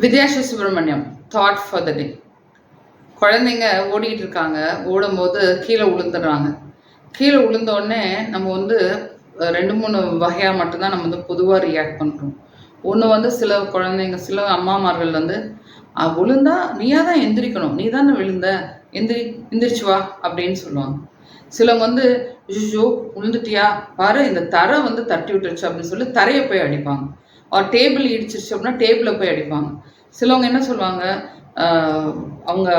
Vidyashree Subramaniam thought for the day குழந்தைங்க ஓடிக்கிட்டு இருக்காங்க ஓடும்போது கீழே விழுந்துடுறாங்க கீழே விழுந்த நம்ம வந்து ரெண்டு மூணு வகையாக மட்டும்தான் நம்ம வந்து பொதுவாக ரியாக்ட் பண்ணுறோம் ஒன்று வந்து சில குழந்தைங்க சில அம்மாமார்கள் வந்து விழுந்தா நீயா தான் எந்திரிக்கணும். நீ தானே விழுந்த. எந்திரி எந்திரிச்சு வா அப்படின்னு சொல்லுவாங்க. சிலவங்க வந்து ஐயோ விழுந்துட்டியா பாரு இந்த தரை வந்து தட்டி விட்டுருச்சு அப்படின்னு சொல்லி தரையை போய் அடிப்பாங்க. ஒரு டேபிள் இடிச்சிருச்சு அப்படின்னா டேபிளை போய் அடிப்பாங்க. சிலவங்க என்ன சொல்லுவாங்க அவங்க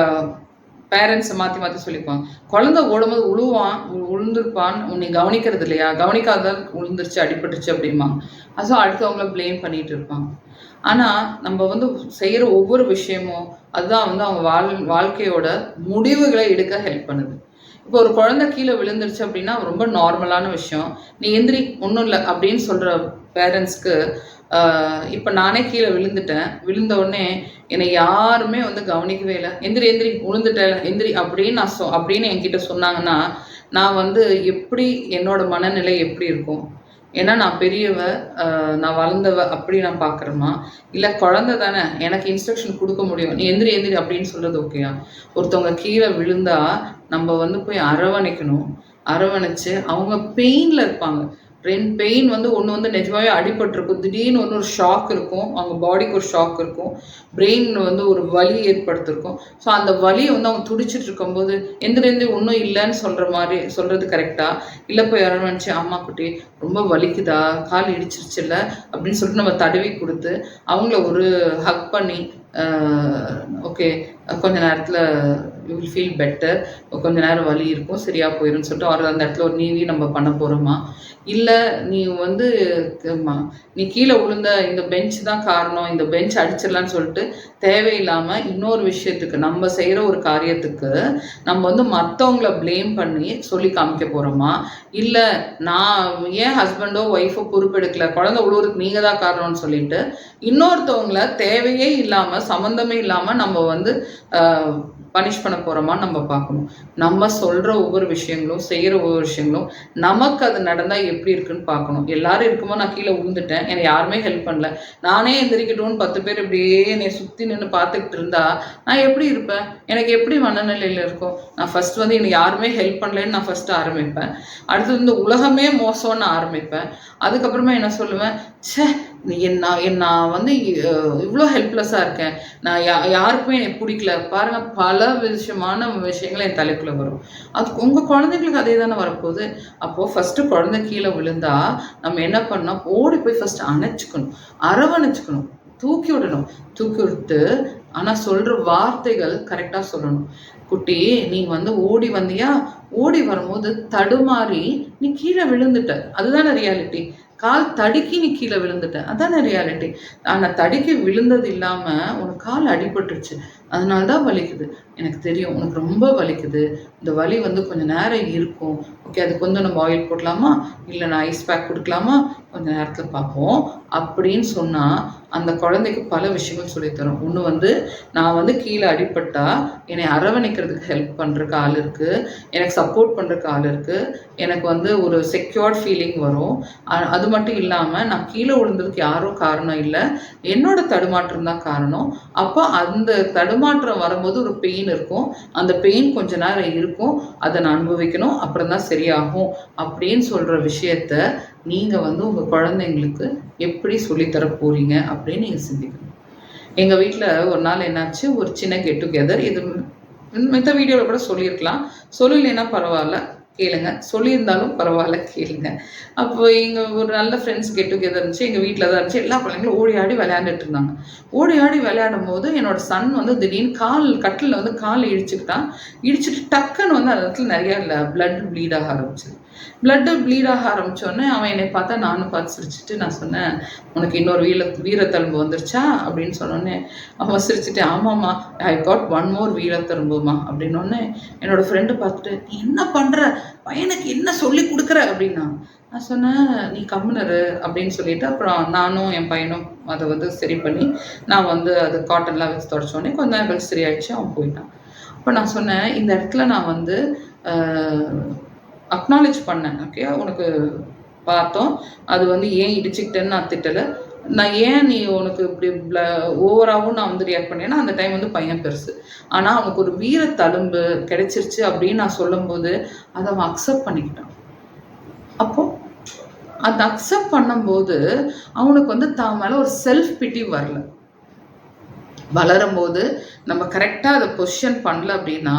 பேரண்ட்ஸை மாற்றி மாற்றி சொல்லிப்பாங்க. குழந்தை ஓடும்போது உழுவான் உ- உன்னை கவனிக்கிறது இல்லையா? கவனிக்காத உழுந்துருச்சு அடிபட்டுருச்சு அப்படிம்பாங்க. அதுவும் அடுத்தவங்கள ப்ளேம் பண்ணிட்டு இருப்பாங்க. ஆனால் நம்ம வந்து செய்கிற ஒவ்வொரு விஷயமும் அதுதான் வந்து அவங்க வாழ் வாழ்க்கையோட முடிவுகளை எடுக்க ஹெல்ப் பண்ணுது. இப்போ ஒரு குழந்தை கீழே விழுந்துருச்சு அப்படின்னா ரொம்ப நார்மலான விஷயம். நீ எந்திரி ஒன்றும் இல்லை அப்படின்னு சொல்கிற பேரண்ட்ஸ்க்கு இப்போ நானே கீழே விழுந்துட்டேன். விழுந்த உடனே என்னை யாருமே வந்து கவனிக்கவே இல்லை. எந்திரி எந்திரி விழுந்துட்டேன் எந்திரி அப்படின்னு நான் சொ அப்படின்னு என்கிட்ட சொன்னாங்கன்னா நான் வந்து எப்படி என்னோட மனநிலை எப்படி இருக்கும்? ஏன்னா நான் பெரியவ நான் வளர்ந்தவ அப்படி நான் பார்க்குறேமா இல்லை குழந்தை தானே எனக்கு இன்ஸ்ட்ரக்ஷன் கொடுக்க முடியும். நீ எந்திரி எந்திரி அப்படின்னு சொல்கிறது ஓகேயா ஒருத்தவங்க கீழே விழுந்தா நம்ம வந்து போய் அரவணைக்கணும். அரவணைச்சு அவங்க பெயினில் இருப்பாங்க. ரெண்டு பெயின் வந்து ஒன்று வந்து நிஜமாவே அடிபட்டிருக்கும். திடீர்னு ஒன்று ஒரு ஷாக் இருக்கும். அவங்க பாடிக்கு ஒரு ஷாக் இருக்கும். பிரெயின் வந்து ஒரு வலி ஏற்படுத்திருக்கும். ஸோ அந்த வலியை வந்து அவங்க துடிச்சிட்டு இருக்கும்போது எந்திரேந்து ஒன்றும் இல்லைன்னு சொல்கிற மாதிரி சொல்கிறது கரெக்டாக இல்லை போய் அரவணைச்சு ஆமா குட்டி ரொம்ப வலிக்குதா? கால் இடிச்சிருச்சுல்ல அப்படின்னு சொல்லிட்டு நம்ம தடவி கொடுத்து அவங்கள ஒரு ஹக் பண்ணி ஓகே கொஞ்ச நேரத்தில் யூ வில் ஃபீல் பெட்டர் கொஞ்ச நேரம் வலி இருக்கும் சரியாக போயிடும்னு சொல்லிட்டு அவர் அந்த இடத்துல ஒரு நீவி நம்ம பண்ண போகிறோமா இல்லை நீ வந்து நீ கீழே விழுந்த இந்த பெஞ்ச் தான் காரணம் இந்த பெஞ்ச் அடிச்சிடலான்னு சொல்லிட்டு தேவையில்லாமல் இன்னொரு விஷயத்துக்கு நம்ம செய்கிற ஒரு காரியத்துக்கு நம்ம வந்து மற்றவங்கள ப்ளேம் பண்ணி சொல்லி காமிக்க போகிறோமா இல்லை நான் ஏன் ஹஸ்பண்டோ ஒய்ஃபோ பொறுப்பெடுக்கல குழந்தை உழுவுறதுக்கு நீங்கள் தான் காரணம்னு சொல்லிட்டு இன்னொருத்தவங்கள தேவையே இல்லாமல் சம்மந்தமே இல்லாமல் நம்ம வந்து பனிஷ் பண்ண போகிறோமான்னு நம்ம பார்க்கணும். நம்ம சொல்கிற ஒவ்வொரு விஷயங்களும் செய்கிற ஒவ்வொரு விஷயங்களும் நமக்கு அது நடந்தால் எப்படி இருக்குன்னு பார்க்கணும். எல்லாரும் இருக்குமோ நான் கீழே விழுந்துட்டேன் என்னை யாருமே ஹெல்ப் பண்ணல. நானே எந்திரிக்கட்டும்னு பத்து பேர் இப்படியே என்னை சுற்றி நின்று பார்த்துக்கிட்டு இருந்தா நான் எப்படி இருப்பேன்? எனக்கு எப்படி மனநிலையில் இருக்கும்? நான் ஃபர்ஸ்ட் வந்து எனக்கு யாருமே ஹெல்ப் பண்ணலன்னு நான் ஃபர்ஸ்ட் ஆரம்பிப்பேன். அடுத்தது வந்து உலகமே மோசம்னு ஆரம்பிப்பேன். அதுக்கப்புறமா என்ன சொல்லுவேன்? ச்சே என்ன என் நான் வந்து இவ்வளோ ஹெல்ப்லெஸ்ஸாக இருக்கேன். நான் யா யாருக்குமே எனக்கு பிடிக்கல. பாருங்கள் பல விஷயமான விஷயங்கள் என் தலைக்குள்ள வரும். அது உங்கள் குழந்தைங்களுக்கு அதே தானே வரப்போகுது. அப்போது ஃபஸ்ட்டு குழந்தை கீழே விழுந்தா நம்ம என்ன பண்ணோம் ஓடி போய் ஃபஸ்ட்டு அணைச்சிக்கணும். அரவணைச்சிக்கணும். தூக்கி விடணும். தூக்கி விட்டு ஆனால் சொல்கிற வார்த்தைகள் கரெக்டாக சொல்லணும். குட்டி நீ வந்து ஓடி வந்தியா? ஓடி வரும்போது தடுமாறி நீ கீழே விழுந்துட்ட. அதுதானே ரியாலிட்டி கால் தடுக்கி நீ கீழே விழுந்துட்ட அதானே ரியாலிட்டி ஆனால் தடுக்கி விழுந்தது இல்லாமல் உனக்கு கால் அடிபட்டுருச்சு. அதனால தான் வலிக்குது. எனக்கு தெரியும். உனக்கு ரொம்ப வலிக்குது. இந்த வலி வந்து கொஞ்சம் நேரம் இருக்கும். ஓகே அது கொஞ்சம் நம்ம ஆயில் போடலாமா? இல்லை நான் ஐஸ் பேக் கொடுக்கலாமா? கொஞ்ச நேரத்தில் பார்ப்போம். அப்படின்னு சொன்னால் அந்த குழந்தைக்கு பல விஷயங்கள் சொல்லித்தரும் ஒன்று வந்து நான் வந்து கீழே அடிப்பட்டா என்னை அரவணைக்கிறதுக்கு ஹெல்ப் பண்ணுறக்கு ஆள் இருக்குது எனக்கு சப்போர்ட் பண்ணுறக்கு ஆள் இருக்குது எனக்கு வந்து ஒரு செக்யூர்ட் ஃபீலிங் வரும். அது மட்டும் இல்லாமல் நான் கீழே விழுந்ததுக்கு யாரும் காரணம் இல்லை. என்னோட தடுமாற்றம் தான் காரணம். அப்போ அந்த தடுமாற்றம் வரும்போது ஒரு பெயின் இருக்கும். அந்த பெயின் கொஞ்ச நேரம் இருக்கும். அதை நான் அனுபவிக்கணும். அப்புறம் தான் சரியாகும். அப்படின்னு சொல்கிற விஷயத்த நீங்கள் வந்து உங்கள் குழந்தைங்களுக்கு எப்படி சொல்லித்தர போகிறீங்க அப்படின்னு நீங்கள் சிந்திக்கணும். எங்கள் வீட்டில் ஒரு நாள் என்னாச்சு? ஒரு சின்ன கெட் டுகெதர் இது மித்த வீடியோவில் கூட சொல்லியிருக்கலாம். சொல்லலைன்னா பரவாயில்ல கேளுங்க. சொல்லியிருந்தாலும் பரவாயில்ல கேளுங்க. அப்போ எங்கள் ஒரு நல்ல ஃப்ரெண்ட்ஸ் கெட் டுகெதர் இருந்துச்சு. எங்கள் வீட்டில் தான் இருந்துச்சு. எல்லா பிள்ளைங்களும் ஓடி ஆடி விளையாண்டுட்டு இருந்தாங்க. ஓடி ஆடி விளையாடும் போது என்னோட சன் வந்து திடீர்னு கால் கட்டில் வந்து கால் இடிச்சுக்கிட்டான். இடிச்சிட்டு டக்குன்னு வந்து அந்த இடத்துல நிறையா ப்ளட் ப்ளீட் ஆக ஆரம்பிச்சிது. பிளட்டு ப்ளீட் ஆக ஆரம்பித்தோடனே அவன் என்னை பார்த்தா நானும் பார்த்து சிரிச்சிட்டு நான் சொன்னேன் உனக்கு இன்னொரு வீர வீரத்தழும்பு வந்துருச்சா? அப்படின்னு சொன்னோடனே அவன் சிரிச்சிட்டு ஆமாம்மா ஐ காட் ஒன் மோர் வீரத்தழும்புமா அப்படின்னோடனே என்னோட ஃப்ரெண்டு பார்த்துட்டு "நீ என்ன பண்ணுற பையனுக்கு என்ன சொல்லி கொடுக்குற? அப்படின்னா நான் சொன்னேன் நீ கம்முனரு அப்படின்னு சொல்லிட்டு அப்புறம் நானும் என் பையனும் அதை வந்து சரி பண்ணி நான் வந்து அது காட்டன்லாம் வச்சு தொடச்சோடனே கொஞ்ச நேரம் கழிச்சு சரியாயிடுச்சு அவன் போயிட்டான். அப்போ நான் சொன்னேன் இந்த இடத்துல நான் வந்து அக்னாலேஜ் பண்ணேன் ஓகே உனக்கு பார்த்தோம். அது வந்து ஏன் இடிச்சுக்கிட்டேன்னு நான் திட்டலை. நான் ஏன் நீ உனக்கு இப்படி ஓவராகவும் நான் வந்து ரியாக்ட் பண்ணேன்னா அந்த டைம் வந்து பையன் பெருசு. ஆனால் அவனுக்கு ஒரு வீர தழும்பு கிடைச்சிருச்சு அப்படின்னு நான் சொல்லும்போது அதை அவன் அக்செப்ட் பண்ணிக்கிட்டான். அப்போ அதை அக்செப்ட் பண்ணும்போது அவனுக்கு வந்து தான் மேலே ஒரு செல்ஃப் பிட்டி வரல. வளரும்போது நம்ம கரெக்டாக அதை பொசிஷன் பண்ணல அப்படின்னா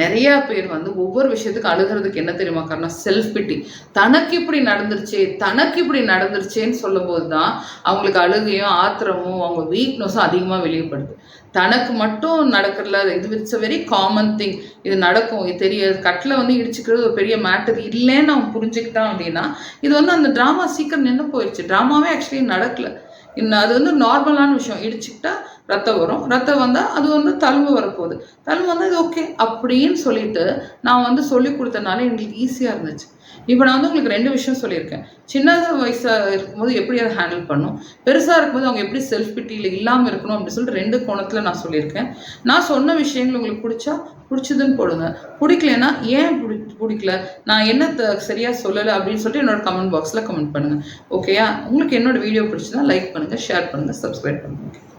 நிறையா பேர் வந்து ஒவ்வொரு விஷயத்துக்கு அழுகிறதுக்கு என்ன தெரியுமா காரணம்? செல்ஃப் பிட்டி தனக்கு இப்படி நடந்துருச்சே தனக்கு இப்படி நடந்துருச்சேன்னு சொல்லும்போது தான் அவங்களுக்கு அழுகையும் ஆத்திரமும் அவங்க வீக்னஸும் அதிகமாக வெளியப்படுது தனக்கு மட்டும் நடக்கிறல இது it's a very common thing இது நடக்கும் இது தெரியாது. கட்டில் வந்து இடிச்சுக்கிறது ஒரு பெரிய மேட்டர் இல்லைன்னு அவன் புரிஞ்சுக்கிட்டான் அப்படின்னா இது வந்து அந்த ட்ராமா சீக்கிரம் நின்று போயிடுச்சு ட்ராமாவே ஆக்சுவலி நடக்கல. இன்னும் அது வந்து நார்மலான விஷயம். இடிச்சுக்கிட்டா ரத்தம் வரும். ரத்தம் வந்தால் அது வந்து தழும்பு வரப்போகுது. தழும்பு வந்தால் இது ஓகே அப்படின்னு சொல்லிட்டு நான் வந்து சொல்லி கொடுத்தனால எங்களுக்கு ஈஸியாக இருந்துச்சு. இப்போ நான் வந்து உங்களுக்கு ரெண்டு விஷயம் சொல்லியிருக்கேன். சின்ன வயசாக இருக்கும்போது எப்படி அதை ஹேண்டில் பண்ணும்? பெருசாக இருக்கும்போது அவங்க எப்படி செல்ஃப் பிட்டியில் இல்லாமல் இருக்கணும் அப்படின்னு சொல்லிட்டு ரெண்டு கோணத்தில் நான் சொல்லியிருக்கேன். நான் சொன்ன விஷயங்கள் உங்களுக்கு பிடிச்சா பிடிச்சதுன்னு போடுங்க. பிடிக்கலனா ஏன் பிடி பிடிக்கல நான் என்ன த- சொல்லலை அப்படின்னு சொல்லிட்டு என்னோட கமெண்ட் பாக்ஸில் கமெண்ட் பண்ணுங்கள் ஓகேயா உங்களுக்கு என்னோட வீடியோ பிடிச்சதுன்னா லைக் பண்ணுங்கள் ஷேர் பண்ணுங்கள் சப்ஸ்கிரைப் பண்ணுங்கள்